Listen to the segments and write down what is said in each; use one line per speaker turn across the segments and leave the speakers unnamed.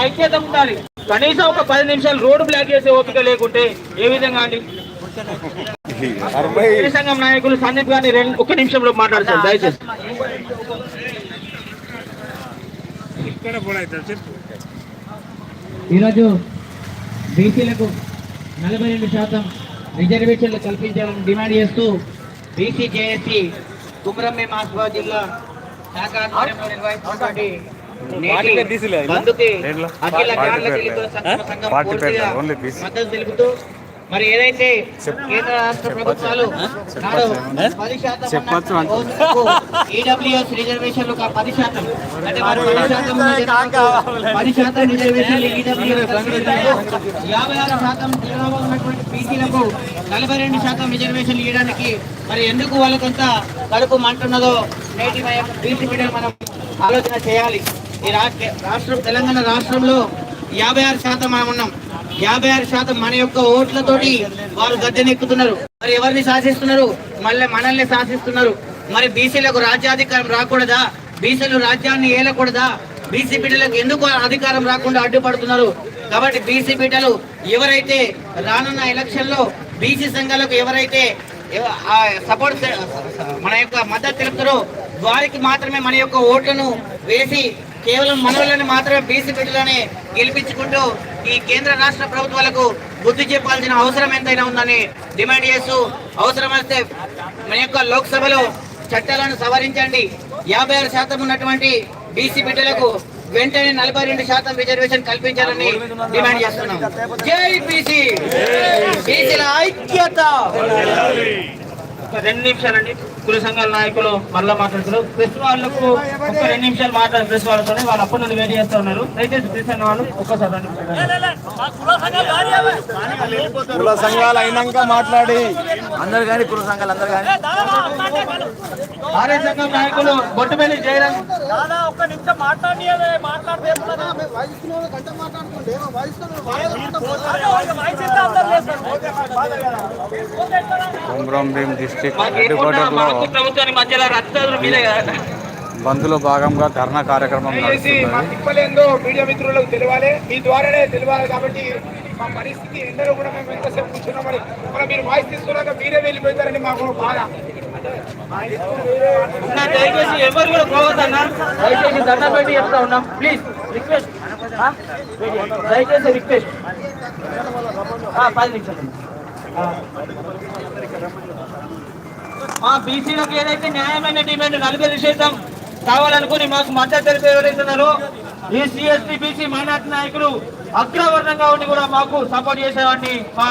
ఐక్యత ఉండాలి. కనీసం ఒక పది నిమిషాలు రోడ్డు బ్లాక్ చేసే ఓపిక లేకుంటే ఏ విధంగా అండి? సంఘం నాయకులు సందీప్ గారిని రెండు ఒక నిమిషంలో మాట్లాడతారు దయచేసి.
ఈరోజు బీసీలకు నలభై రెండు శాతం రిజర్వేషన్లు కల్పించాలని డిమాండ్ చేస్తూ బీసీ జేఏసీ కుమ్రంభీం ఆసిఫాబాద్ జిల్లా శాఖ ఆధ్వర్యంలో నిర్వహిస్తున్నటువంటి తెలుపుతూ మరి ఏదైతే కేంద్ర రాష్ట్ర ప్రభుత్వాలు పది శాతం ఈడబ్ల్యూఎస్ రిజర్వేషన్లు పది శాతం. అంటే మరి పది శాతం రిజర్వేషన్లు ఈడబ్ల్యూఎస్ యాభై ఆరు శాతం ఉన్నటువంటి బీసీలకు నలభై రెండు శాతం రిజర్వేషన్లు ఇవ్వడానికి మరి ఎందుకు వాళ్ళకంత కడుపు మంటున్నదో నేటి బీసీ బిడ్డలు మనం ఆలోచన చేయాలి. ఈ రాష్ట్ర రాష్ట్రం తెలంగాణ రాష్ట్రంలో యాభై ఆరు శాతం మనం ఉన్నాం. యాభై ఆరు శాతం మన యొక్క ఓట్లతోటి వారు గద్దెనెక్కుతున్నారు. మరి ఎవరిని శాసిస్తున్నారు? మళ్ళీ మనల్ని శాసిస్తున్నారు. మరి బీసీలకు రాజ్యాధికారం రాకూడదా? బీసీలు రాజ్యాన్ని ఏలకూడదా? బీసీ బిడ్డలకు ఎందుకు అధికారం రాకుండా అడ్డుపడుతున్నారు? కాబట్టి బీసీ బిడ్డలు ఎవరైతే రానున్న ఎలక్షన్లో బీసీ సంఘాలకు ఎవరైతే సపోర్ట్ మన యొక్క మద్దతు తెలుపుతారో వారికి మాత్రమే మన యొక్క ఓట్లను వేసి కేవలం మనవులను మాత్రమే బీసీ బిడ్డలని గెలిపించుకుంటూ ఈ కేంద్ర రాష్ట్ర ప్రభుత్వాలకు బుద్ధి చెప్పాల్సిన అవసరం ఎంతైనా ఉందని డిమాండ్ చేస్తూ అవసరమైతే మన యొక్క లోక్సభలో చట్టాలను సవరించండి. యాభై ఆరు శాతం ఉన్నటువంటి బీసీ బిడ్డలకు వెంటనే నలభై రెండు శాతం రిజర్వేషన్ కల్పించాలని డిమాండ్ చేస్తున్నాం. జై బీసీ! బీసీల ఐక్యత!
ఒక రెండు నిమిషాలండి. కుల సంఘాల నాయకులు మళ్ళా మాట్లాడుతున్నారు. ప్రెస్ వాళ్ళకు ఒక రెండు నిమిషాలు మాట్లాడారు ప్రెస్ వాళ్ళతో వాళ్ళు అప్పటి నుండి వెయిట్ చేస్తూ ఉన్నారు. దయచేసి ప్రెస్ అన్న వాళ్ళు ఒక్కసారి
కుల సంఘాలు అయినాక మాట్లాడి.
అందరు కానీ కుల సంఘాలు అందరు కానీ.
ఆర్య సంఘం నాయకులు బొట్టుపల్లి జయరాం.
కుమ్రం భీం డిస్టిక్
మాకు
హెడ్
ఏమున్నా
క్వార్టర్లో
మాకు ప్రభుత్వానికి మధ్యలో రచ్చదులు మీదే కదా.
బంద్లో భాగంగా ధర్నా కార్యక్రమం
తిప్పలేందో మీడియా మిత్రులకు తెలియాలి. మీ ద్వారానే తెలియాలి కాబట్టి మా పరిస్థితి కూడా మేము ఎంతసేపు కూర్చున్నామని మరి. మీరు వాయిస్ తీసుకున్నాక మీరే వెళ్ళిపోతారని మాకు బాధ.
అన్న, దయచేసి ఎవరు కూడా పోవద్దన్న. దయచేసి దండం పెట్టి చెప్తా ఉన్నాం. Please request. దయచేసి రిక్వెస్ట్. పది నిమిషాలు. మా బీసీలకు ఏదైతే న్యాయమైన డిమాండ్ నలభై నిషేధం కావాలనుకుని మాకు మద్దతు తెలిపి ఎవరైతున్నారో ఎస్సీ ఎస్టీ బీసీ మైనార్టీ నాయకులు అగ్రవర్ణంగా ఉండి కూడా మాకు సపోర్ట్ చేసేవాడిని మా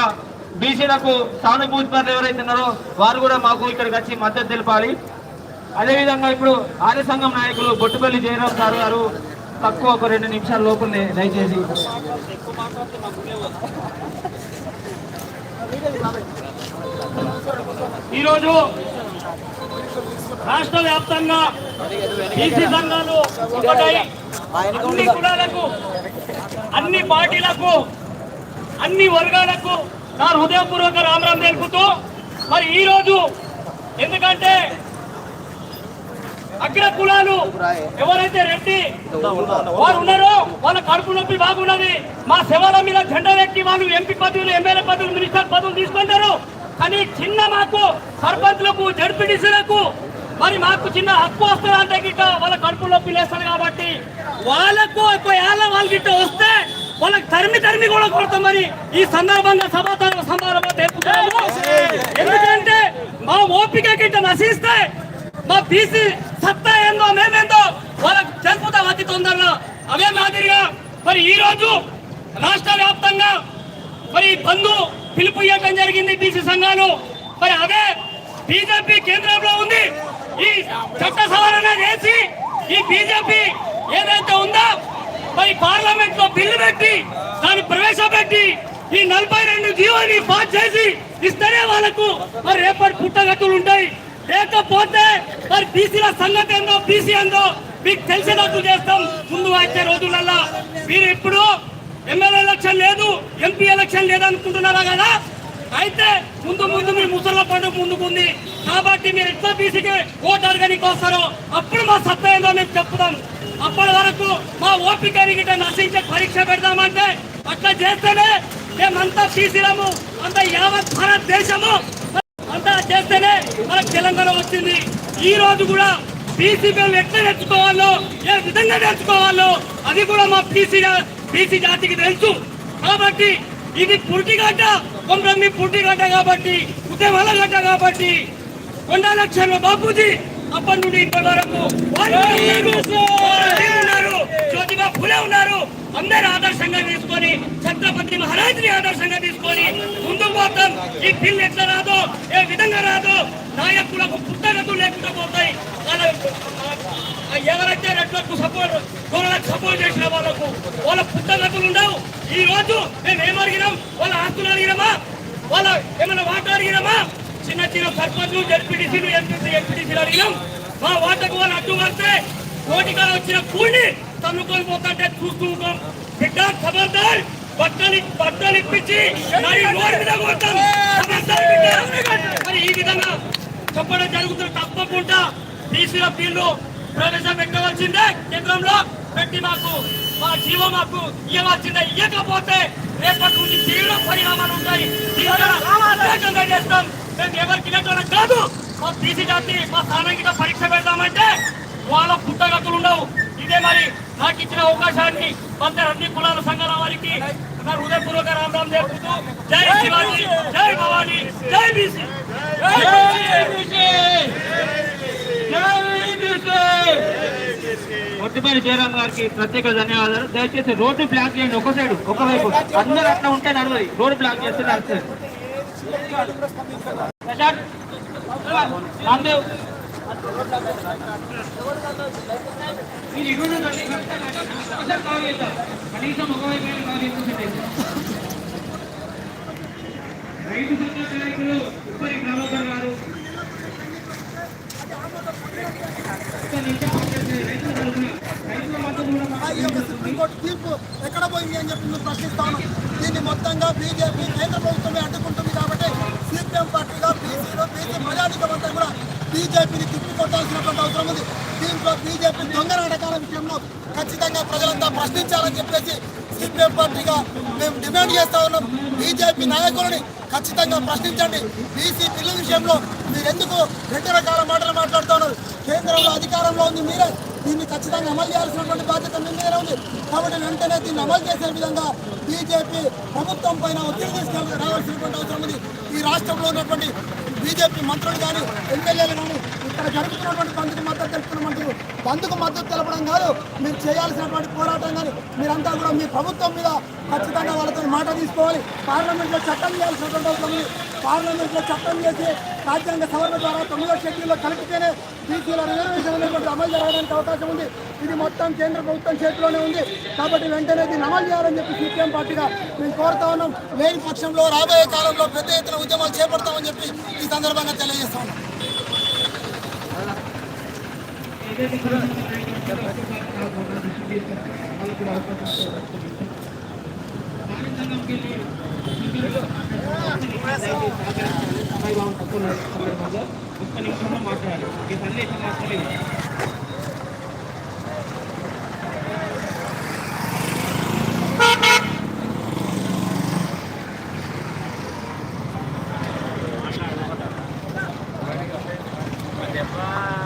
బీసీలకు సానుభూతి పనులు వారు కూడా మాకు ఇక్కడికి వచ్చి మద్దతు తెలపాలి. అదేవిధంగా ఇప్పుడు ఆర్య సంఘం నాయకులు బొట్టుపల్లి జయరాం సార్ గారు తక్కువ ఒక రెండు నిమిషాల లోపలనే దయచేసి
ఈరోజు రాష్ట్ర వ్యాప్తంగా బీసీ సంఘాలు ఒకటై అన్ని కులాలకు అన్ని పార్టీలకు అన్ని వర్గాలకు నా హృదయపూర్వక రామరామ్ తెలుపుతూ మరి ఈరోజు ఎందుకంటే అగ్ర కులాలు. ఎవరైతే రెడ్డి వారు ఉన్నారో వాళ్ళ కడుపు నొప్పి బాగున్నది. మా శవాల మీద జెండా ఎక్కి వాళ్ళు ఎంపీ పదవులు ఎమ్మెల్యే పదవులు మినిస్టర్ పదవులు తీసుకుంటారు. కానీ చిన్న మాకు సర్పంచ్లకు జడ్పీటీసీలకు మరి మాకు చిన్న హక్కు వస్తుంది అంటే గిట్ట వాళ్ళ కడుపు నొప్పి లేస్తారు కాబట్టి వాళ్ళకు ఒక ఏళ్ళ వాళ్ళ గిట్ట వస్తే వాళ్ళకి తరిమి తరిమి కూడా కొడతాం మరి. ఈ సందర్భంగా సమాధానం సమాధానం తెలుపుతాము ఎందుకంటే మా ఓపిక గిట్ట నశిస్తే మా బీసీ సత్తా ఏందో మేమేందో వాళ్ళకు తెలుపుతాం అతి తొందరలో. అవే మాదిరిగా మరి ఈ రోజు రాష్ట్ర వ్యాప్తంగా మరి బంధు పిలుపు ఇవ్వటం జరిగింది బీసీ సంఘాలు. మరి అదే బీజేపీ కేంద్రంలో ఉంది. ఈ చట్ట సవరణ చేసి ఈ బీజేపీ ఏదైతే ఉందో మరి పార్లమెంట్లో బిల్లు పెట్టి దాన్ని ప్రవేశపెట్టి ఈ నలభై రెండు జీవోని పాస్ చేసి ఇస్తేనే వాళ్ళకు మరి రేపటి పుట్టగతులు ఉంటాయి. లేకపోతే మరి బీసీల సంగతి ఏందో బీసీ ఏందో మీకు తెలిసేటట్టు చేస్తాం. ముందు వచ్చే రోజులల్లా. మీరు ఇప్పుడు ఎమ్మెల్యే ఎలక్షన్ లేదు ఎంపీ ఎలక్షన్ లేదనుకుంటున్నారా కదా? అయితే ముందు ముందు మీ ముసల పండుగ ముందుకు ఉంది కాబట్టి మీరు ఎట్లా బీసీకి ఓటు అడగనికి వస్తారో అప్పుడు మా సత్తా ఏందో మేము చెప్తాం అప్పటి వరకు మా ఓపిక గిట్ట నశించే పరీక్ష పెడదామంటే అట్లా చేస్తేనే మేమంతా బీసీలము అంత యావత్ భారతదేశము అంతా చేస్తేనే మనకు తెలంగాణ వచ్చింది. ఈ రోజు కూడా బీసీ ఎట్లా నేర్చుకోవాలో ఏ విధంగా నేర్చుకోవాలో అది కూడా మా బీసీ బీసీ జాతికి తెలుసు. కాబట్టి ఇది పురిటిగడ్డ కొమ్రమ్మి పురిటిగడ్డ కాబట్టి ఉద్యమాల గడ్డ కాబట్టి కొండా లక్ష్మణ బాపూజీ అప్పటి నుండి ఇప్పటి వరకు ఉన్నారు. జ్యోతిబా ఫులే ఉన్నారు. అందరు ఆదర్శంగా తీసుకొని ఛత్రపతి మహారాజుని ఆదర్శంగా తీసుకొని ముందుకు పోతాం. ఈ బిల్ ఎట్లా రాదో ఏ విధంగా రాదో నాయకులకు పుస్తకతులు లేకుండా పోతాయి. వాళ్ళ ఎవరైతే రెడ్లకు సపోర్ట్ గోళ్ళకు సపోర్ట్ చేసిన వాళ్ళకు వాళ్ళ పుస్తకతులు ఉండవు. ఈ రోజు మేము ఏమడిగినాం అడిగినాం? వాళ్ళ ఆస్తులు అడిగినామా? వాళ్ళ ఏమైనా వాటా అడిగినామా? చిన్న చిన్న సర్పంచ్ జడ్పీటీసీలు ఎంపీసీ ఎంపీటీసీలు అడిగినాం. మా వాటకు వాళ్ళు అడ్డు వస్తే కోటిగా వచ్చిన కూడిని తన్నుకొని పోతుంటే చూస్తూ ఉంటాం బిడ్డ ఖబర్దార్ బట్టలు బట్టలు ఇప్పించి మరి రోడ్డు మీద కొడతాం. మరి ఈ విధంగా చెప్పడం జరుగుతుంది. తప్పకుండా బీసీల బిల్లు ప్రవేశపెట్టవలసిందే కేంద్రంలో పెట్టి మాకు మా జీవో మాకు ఇవ్వవలసిందే. ఇవ్వకపోతే రేపటి నుంచి తీవ్ర పరిణామాలు ఉంటాయి. తీవ్ర చేస్తాం. మేము ఎవరికి ఇవ్వటం కాదు. మా బీసీ జాతి మా సామాజిక పరీక్ష పెడతామంటే వాళ్ళ పుట్టగతులు ఉండవు. ఇదే మరి నాకు ఇచ్చిన అవకాశాన్ని కొంత అన్ని కులాల సంఘాల వారికి నా హృదయపూర్వక రామ్ చెప్పుతూ జై శివాజీ జై భవానీ జై బీసీ.
ఒట్టిపల్లి జయరామ్ గారికి ప్రత్యేక ధన్యవాదాలు. దయచేసి రోడ్డు బ్లాక్ చేయండి ఒక సైడ్ ఒకవైపు అందరూ అట్లా ఉంటే నడవది. రోడ్డు బ్లాక్ చేస్తే నడుస్తుంది కనీసం ఒకవైపు రైతు సంఘ నాయకులు ఉప్పరి ప్రభాకర్ గారు
ఈ యొక్క సుప్రీంకోర్టు తీర్పు ఎక్కడ పోయింది అని చెప్పి మేము ప్రశ్నిస్తాను దీన్ని మొత్తంగా బీజేపీ కేంద్ర ప్రభుత్వమే అడ్డుకుంటుంది కాబట్టి సిపిఎం పార్టీగా బీసీలో బీసీ ప్రజానికమంతా కూడా బీజేపీని తిప్పికొట్టాల్సినటువంటి అవసరం ఉంది దీంట్లో బీజేపీ దొంగ నాటకాల విషయంలో ఖచ్చితంగా ప్రజలంతా ప్రశ్నించాలని చెప్పేసి సిపిఎం పార్టీగా మేము డిమాండ్ చేస్తా ఉన్నాం. బీజేపీ నాయకులని ఖచ్చితంగా ప్రశ్నించండి. బీసీ బిల్లు విషయంలో మీరు ఎందుకు రెండు రకాల మాటలు మాట్లాడుతున్నారు? కేంద్రంలో అధికారంలో ఉంది మీరే. దీన్ని ఖచ్చితంగా అమలు చేయాల్సినటువంటి బాధ్యత మీ మీద ఉంది. కాబట్టి వెంటనే దీన్ని అమలు చేసే విధంగా బీజేపీ ప్రభుత్వం పైన ఒత్తిడి తీసుకెళ్ళి రావాల్సినటువంటి అవసరం ఉంది. ఈ రాష్ట్రంలో ఉన్నటువంటి బీజేపీ మంత్రులు కానీ ఎమ్మెల్యేలు కానీ ఇక్కడ జరుగుతున్నటువంటి బంద్కు మద్దతు తెలుపుతున్నటువంటి బంద్కు మద్దతు తెలపడం కాదు మీరు చేయాల్సినటువంటి పోరాటం కానీ మీరంతా కూడా మీ ప్రభుత్వం మీద ఖచ్చితంగా వాళ్ళతో మాట తీసుకోవాలి. పార్లమెంట్లో చట్టం చేయాల్సినటువంటి అవసరం పార్లమెంట్లో చట్టం చేసి రాజ్యాంగ సవరణ ద్వారా తొమ్మిదో షెడ్యూల్లో కలిపితేనే బీసీల రిజర్వేషన్ అనేటువంటి అమలు జరగడానికి అవకాశం ఉంది. ఇది మొత్తం కేంద్ర ప్రభుత్వం చేతిలోనే ఉంది. కాబట్టి వెంటనే దీన్ని అమలు చేయాలని చెప్పి సీపీఎం పార్టీగా మేము కోరుతా ఉన్నాం. లేని పక్షంలో రాబోయే కాలంలో పెద్ద ఎత్తున ఉద్యమాలు చేపడతామని చెప్పి ఈ సందర్భంగా తెలియజేస్తా ఉన్నాం.
ఒక్క నిమిషంలో మాట్లాడాలి ఈ సందేశం మాత్రమే
అగ్రవర్గ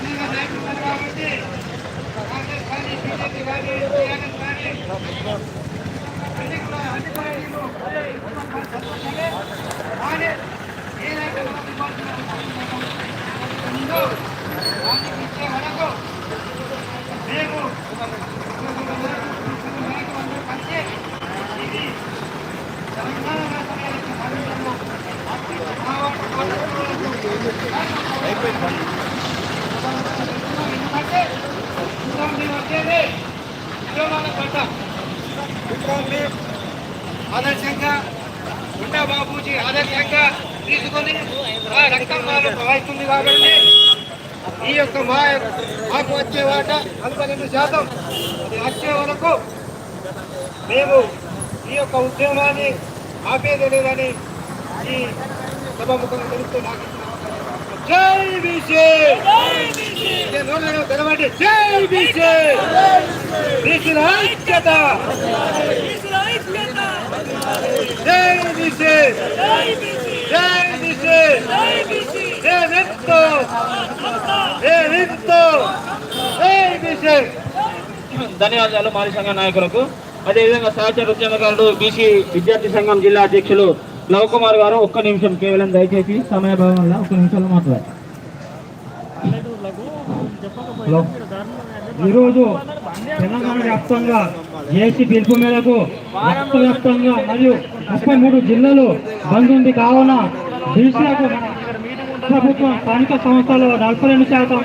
అతీతంగా నాయకులు కాబట్టి కాంగ్రెస్ కానీ బీజేపీ కానీ టీఆర్ఎస్ కానీ అన్ని కూడా అన్ని పార్టీలు సంతోషమే కానీ ఏదైతే మనం ఉందో దానికి ఇచ్చే వరకు మేము కలిసి ఇది తెలంగాణ ఉద్యోగం వచ్చేది ఉద్యోగాల పట్ట ఉద్యోగాన్ని ఆదర్శంగా ఉండా బాబూజీ ఆదర్శంగా తీసుకొని ఆ రక్తం వాళ్ళు ప్రవహిస్తుంది కాబట్టి ఈ యొక్క మా మాకు వచ్చే వాట నలభై శాతం వచ్చే వరకు మేము ఈ యొక్క ఉద్యమాన్ని ఆపేది లేదని ఈ సభాముఖంగా తెలుస్తూ నాకు జై బీసీ! ఇదే తెలవండి జై బీసీ! బీసీల ఐక్యత జై బీసీ! జై బీసీ జై విత్తు జై విత్తు జై బీసీ!
ధన్యవాదాలు మాజీ సంఘ నాయకులకు. అదేవిధంగా సహచర ఉద్యమకారుడు బీసీ విద్యార్థి సంఘం జిల్లా అధ్యక్షులు లవ్ కుమార్ గారు ఒక్క నిమిషం కేవలం దయచేసి సమయభావం వల్ల ఒక్క నిమిషంలో మాట్లాడారు
ఈరోజు తెలంగాణ వ్యాప్తంగా ఏసీ పిలుపు మేరకు రాష్ట్ర వ్యాప్తంగా మరియు ముప్పై మూడు జిల్లాలు బంద్ ఉంది. కావున బీసీలకు ప్రభుత్వం స్థానిక సంస్థలు నలభై రెండు శాతం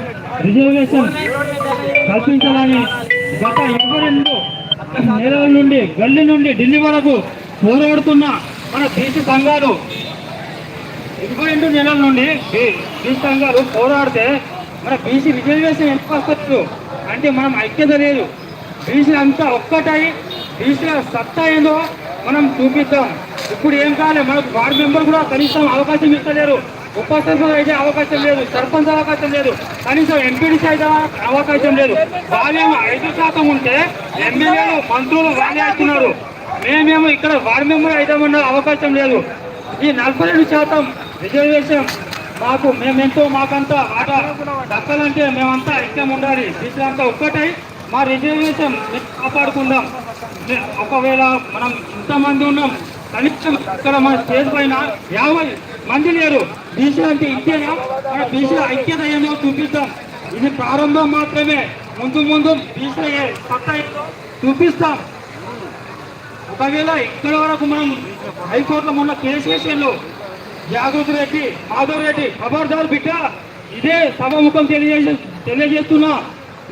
రిజర్వేషన్ కల్పించాలని గత ఇరవై రెండు నెలల నుండి గల్లీ నుండి ఢిల్లీ వరకు పోరాడుతున్న మన బీసీ సంఘాలు ఇరవై రెండు నెలల నుండి బీ- బీసీ సంఘాలు పోరాడితే మన బీసీ రిజర్వేషన్ ఎంత వస్తలేదు? అంటే మనం ఐక్యత లేదు. బీసీ అంతా ఒక్కటై బీసీల సత్తా ఏందో మనం చూపిద్దాం. ఇప్పుడు ఏం కాలే మనకు వార్డు మెంబర్ కూడా కనీసం అవకాశం ఇస్తలేరు. ఉప సర్పంచ్ అయితే అవకాశం లేదు సర్పంచ్ అవకాశం లేదు కనీసం ఎంపీడీసీ అయితే అవకాశం లేదు. వాళ్ళేమో ఐదు శాతం ఉంటే ఎమ్మెల్యేలు మంత్రులు వాళ్ళే అవుతున్నారు మేమేమో ఇక్కడ వార్డ్ మెంబర్ అవుతామన్న అవకాశం లేదు. ఈ నలభై రెండు శాతం రిజర్వేషన్ మాకు మేమెంతో మాకంతా ఆట దక్కాలంటే మేమంతా ఐక్యం ఉండాలి. బీసీలంతా ఒక్కటై. మా రిజర్వేషన్ కాపాడుకుందాం. ఒకవేళ మనం ఇంతమంది ఉన్నాం కనీసం ఇక్కడ మన స్టేజ్ పైన యాభై మంది లేరు. బీసీ అంటే ఇంతేనా? మన బీసీ ఐక్యత ఏమో చూపిద్దాం. ఇది ప్రారంభం మాత్రమే. ముందు ముందు బీసీ సత్తా చూపిస్తాం. ఒకవేళ ఇక్కడ వరకు మనం హైకోర్టులో మొన్న కేసు జాగృతి రెడ్డి మాధవ్ రెడ్డి ఖబర్దార్ బిడ్డ ఇదే సభాముఖం తెలియజే తెలియజేస్తున్నా.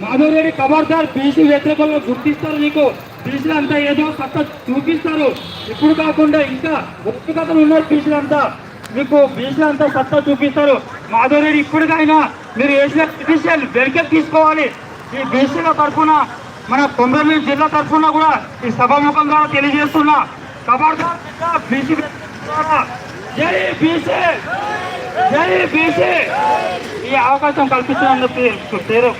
మాధవ్ రెడ్డి ఖబర్దార్ బీసీ వ్యతిరేకంగా గుర్తిస్తారు నీకు. బీసీలు అంతా ఏదో సత్తా చూపిస్తారు. ఇప్పుడు కాకుండా ఇంకా వ్యక్తిగతలు ఉన్నారు బీసీలు అంతా మీకు బీసీలు అంతా సత్తా చూపిస్తారు. మాధవ్ రెడ్డి ఇప్పటికైనా మీరు వేసిన పిటిషన్ వెనక్కి తీసుకోవాలి. ఈ బీసీల తరఫున మన తొంభై జిల్లా తరఫున కూడా ఈ సభాముఖంగా తెలియజేస్తున్నా. ఖబర్దార్ బీసీ ద్వారా. జై బీసీ! జై బీసీ! ఈ అవకాశం కల్పించినందుకు పేరు.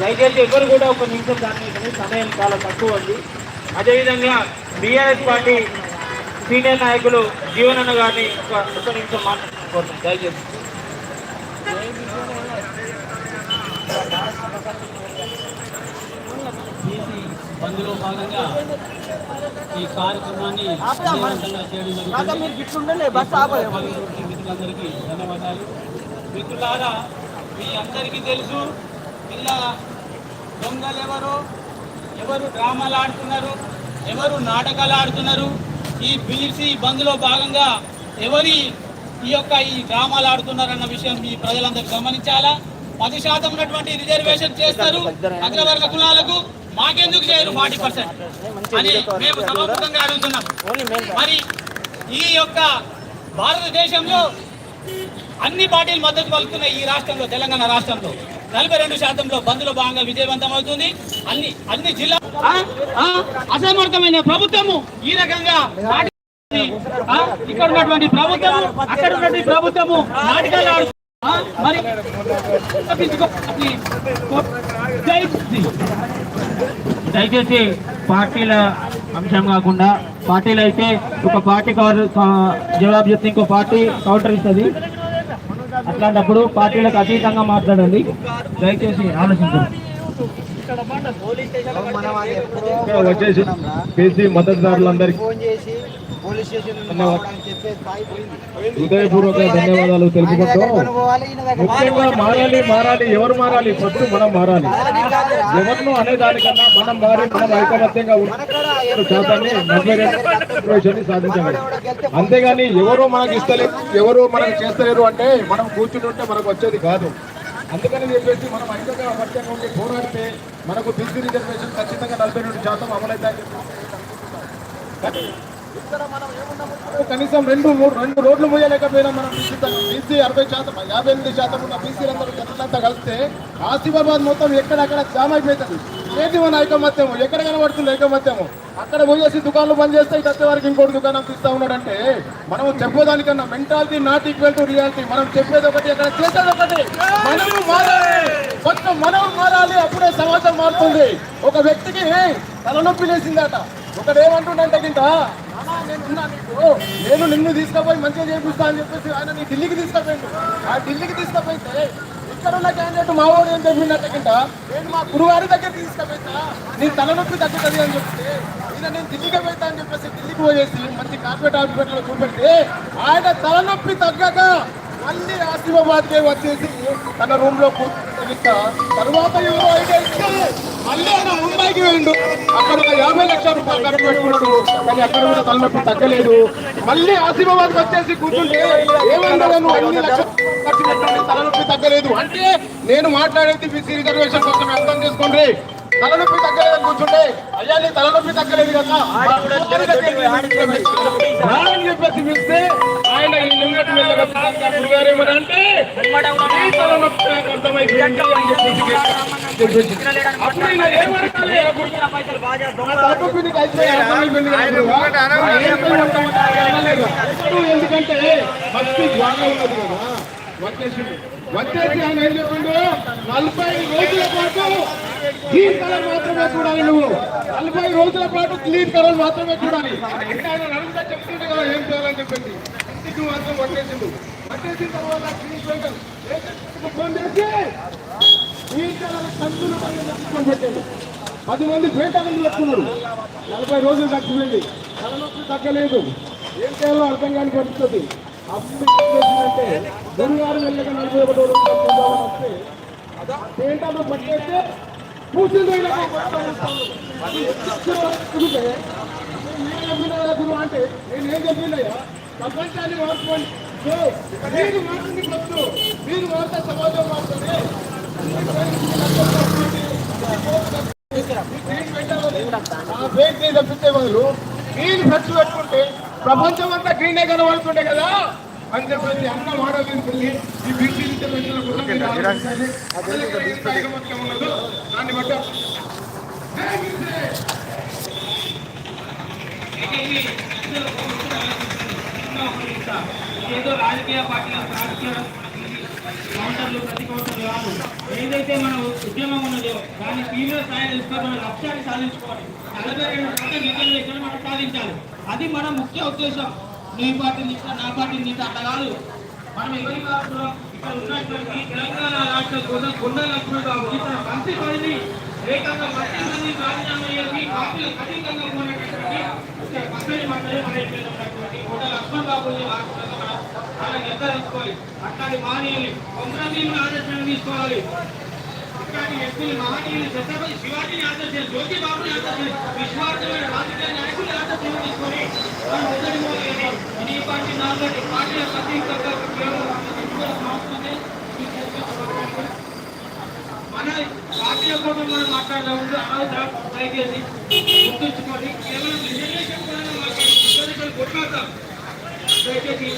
దయచేసి ఎవరు కూడా ఒక నిమిషం దాన్ని సమయం చాలా తక్కువ ఉంది. అదేవిధంగా బీఆర్ఎస్ పార్టీ సీనియర్ నాయకులు జీవనన్న గారిని ఒక ఒక నిమిషం మాట్లాడుకోవచ్చు దయచేసి
బంద్లో భాగంగా ఈ కార్యక్రమాన్ని మిత్రులందరికీ ధన్యవాదాలు. మిత్రులారా మీ అందరికీ తెలుసు ఇలా దొంగలు ఎవరు ఎవరు డ్రామాలు ఆడుతున్నారు ఎవరు నాటకాలు ఆడుతున్నారు ఈ పిలిచి బంద్లో భాగంగా ఎవరి ఈ యొక్క ఈ డ్రామాలు ఆడుతున్నారన్న విషయం మీ ప్రజలందరూ గమనించాలా? పది శాతం ఉన్నటువంటి రిజర్వేషన్ చేస్తారు అగ్రవర్గ కులాలకు. మాకెందుకు చేయరు ఫార్టీ పర్సెంట్? అని మేము సభాముఖంగా అడుగుతున్నాం. మరి ఈ యొక్క భారతదేశంలో అన్ని పార్టీలు మద్దతు పలుకుతున్నాయి ఈ రాష్ట్రంలో తెలంగాణ రాష్ట్రంలో నలభై రెండు శాతంలో బంద్లో భాగంగా విజయవంతం అవుతుంది. అన్ని అన్ని జిల్లా అసమర్థమైన ప్రభుత్వము ఈ రకంగా ఇక్కడ ఉన్నటువంటి ప్రభుత్వము అక్కడ ఉన్నటువంటి ప్రభుత్వము నాటకాలు మరి తప్పించుకో-
దయచేసి పార్టీల అంశం కాకుండా పార్టీలు అయితే ఒక పార్టీ కవర్ కా- జవాబు చెప్తే ఇంకో పార్టీ కౌంటర్ ఇస్తుంది. అట్లాంటప్పుడు పార్టీలకు అతీతంగా మాట్లాడండి. దయచేసి ఆలోచించండి.
వచ్చేసి బీసీ మద్దతుదారులందరికీ హృదయపూర్వక ధన్యవాదాలు తెలుపుకుంటూ ముఖ్యంగా మారాలి మారాలి ఎవరు మారాలి? ఫస్ట్ మనం మారాలి. ఎవరినో అనేదానికన్నా మనం మారి మనం ఐకమత్యంగా శాతాన్ని నలభై రెండు సాధించాలి అంతేగాని ఎవరో మనకు ఇస్తలేరు ఎవరో మనకు చేస్తలేరు అంటే మనం కూర్చుని ఉంటే మనకు వచ్చేది కాదు. అందుకని చెప్పేసి మనం ఐకమత్యంగా ఉండి పోరాడితే మనకు బీసీ రిజర్వేషన్ ఖచ్చితంగా నలభై రెండు శాతం అమలైతే ఏమున్నాము? కనీసం రెండు మూడు రెండు రోడ్లు పోయలేకపోయినా మనం బీసీ బీసీ అరవై శాతం యాభై ఎనిమిది శాతం ఉన్న బీసీలందరూ జనాలంతా కలిస్తే ఆసిఫాబాద్ మొత్తం ఎక్కడక్కడ జామ్ అయిపోతుంది. ఏది మన ఐకమత్యము ఎక్కడ కనబడుతుంది ఐకమత్యము అక్కడ పోయేసి దుకాణాలు బంద్ చేస్తే ఇటు వారికి ఇంకోటి దుకాణం తీస్తా ఉన్నాడంటే మనం చెప్పేదానికన్నా mentality not equal to reality. మనం చెప్పేది ఒకటి అక్కడ చేసేది ఒకటి. మనము మారాలి. కొంచెం మనం మారాలి అప్పుడే సమాజం మారుతుంది. ఒక వ్యక్తికి తలనొప్పి లేసిందట ఒకడేమంటుండంటే గింట నేను నీకు. నేను నిన్ను తీసుకుపోయి మంచిగా చేపిస్తా అని చెప్పేసి ఆయన నీ ఢిల్లీకి తీసుకుపోయిండు. ఆ ఢిల్లీకి తీసుకుపోయితే ఇక్కడ ఉన్న క్యాండిడేట్ మా వాడు ఏం చెప్పిండట గింట నేను మా గురువారి దగ్గర తీసుకుపోయినా నీ తలనొప్పి తగ్గుతుంది అని చెప్తే ఈయన నేను ఢిల్లీకి పోయితా అని చెప్పేసి ఢిల్లీకి పోయేసి మంచి కార్పొరేట్ హాస్పిటల్లో చూపెడితే ఆయన తలనొప్పి తగ్గక మళ్ళీ ఆసిఫాబాద్ కే వచ్చేసి తన రూమ్లో తర్వాత ఎవరో మళ్ళీ ఆయన ముంబైకి వెళ్ళిండు అక్కడ యాభై లక్షల రూపాయలు ఖర్చు పెట్టుకున్నాడు. కానీ అక్కడ కూడా తలనొప్పి తగ్గలేదు. మళ్ళీ ఆసిఫాబాద్ వచ్చేసి కూర్చుంటే ఏమన్నా నువ్వు? అన్ని లక్షలు ఖర్చు పెట్టండి తలనొప్పి తగ్గలేదు. అంటే నేను మాట్లాడేది బీసీ రిజర్వేషన్ కోసం అర్థం చేసుకోండి. తలనొప్పి తగ్గలేదని కూర్చుంటే అయ్యా నీ తలనొప్పి తగ్గలేదు కదా. చెప్పేసి పిలిస్తే ఎందుకంటే భక్తి బాగా ఉన్నది కదా వచ్చేసిండు వచ్చేసి ఆయన ఏం చెప్పిండు నలభై రోజుల పాటు క్లీన్ కలర్ మాత్రమే చూడాలి. నువ్వు నలభై రోజుల పాటు కలర్ మాత్రమే చూడాలి ఆయన కదా ఏం చేయాలని చెప్పండి ఇంటికి మాత్రం పట్టేసిండు పట్టేసిన తర్వాత గ్రీన్ కలర్ ఫోన్ చేసి కందులు పట్టుకొని పెట్టాడు పది మంది పేటలు పెట్టుకున్నారు నలభై రోజులు తగ్గిపోయింది తలనొప్పి తగ్గలేదు ఏం చేయాలో అర్థం కాని పడుతుంది అప్పుడు ఏం చేసిందంటే వెళ్ళక నలభై ఒకటి రోజులు తగ్గుదామని వస్తే పేటలు పట్టేస్తే కూర్చుంది అంటే నేను ఏం చెప్పిందయ్యా ప్రపంచాన్ని మార్చుకోండి. సో, మీరు వద్దు మీరు మారితే సమాజం మారుతుంది తప్పితే బదులు గ్రీన్ ఖర్చు పెట్టుకుంటే ప్రపంచం అంతా గ్రీనే కనబడుతుండే కదా? అని చెప్పేసి అన్న మాడవించింది ఈ కోసం మీరు. అదే ఎంత ఐకమత్యం ఉన్నదో దాన్ని
ఏదో రాజకీయ పార్టీల రాజకీయ కౌంటర్లు ప్రతి కౌంటర్లు కాదు ఏదైతే మన ఉద్యమం ఉన్నదో దాన్ని తీవ్ర స్థాయిలో తీసుకొని మన లక్ష్యాన్ని సాధించుకోవాలి. నలభై రెండు శాతం రిజర్వేషన్ మనం సాధించాలి. అది మన ముఖ్య ఉద్దేశం. నీ పార్టీని నింటా నా పార్టీని నింటా అట్లా కాదు. మనం ఎవరి కాపురం ఇక్కడ ఉన్నటువంటి తెలంగాణ రాష్ట్రం కోసం కొండ బాబు ఇతర మంత్రి పదిని ఏకంగా మంత్రి మంది రాజీనామా చేసి పార్టీలు ఖచ్చితంగా ఉన్నటువంటి పక్కని మంత్రి మన అయిపోయినటువంటి కొండ లక్ష్మణ్ బాబుని రాష్ట్రంగా మనం అట్లాంటి కొంతమంది ఆదర్శంగా తీసుకోవాలి. అట్లాంటి వ్యక్తులు మహనీయులు ఛత్రపతి శివాజీని జ్యోతి బాబుని విశ్వాసమైన రాజకీయ ఆదర్శంగా తీసుకొని మనం మొదటి పార్టీ నాలుగు పార్టీల కేవలం తెలుసుకోవాల్సిన అవసరం లేదు. ఈ చర్చ మన కోసం మనం మాట్లాడదాము అనవసరం దయచేసి గుర్తుంచుకొని కేవలం రిజర్వేషన్ కోసం మాట్లాడుతున్నాం దయచేసి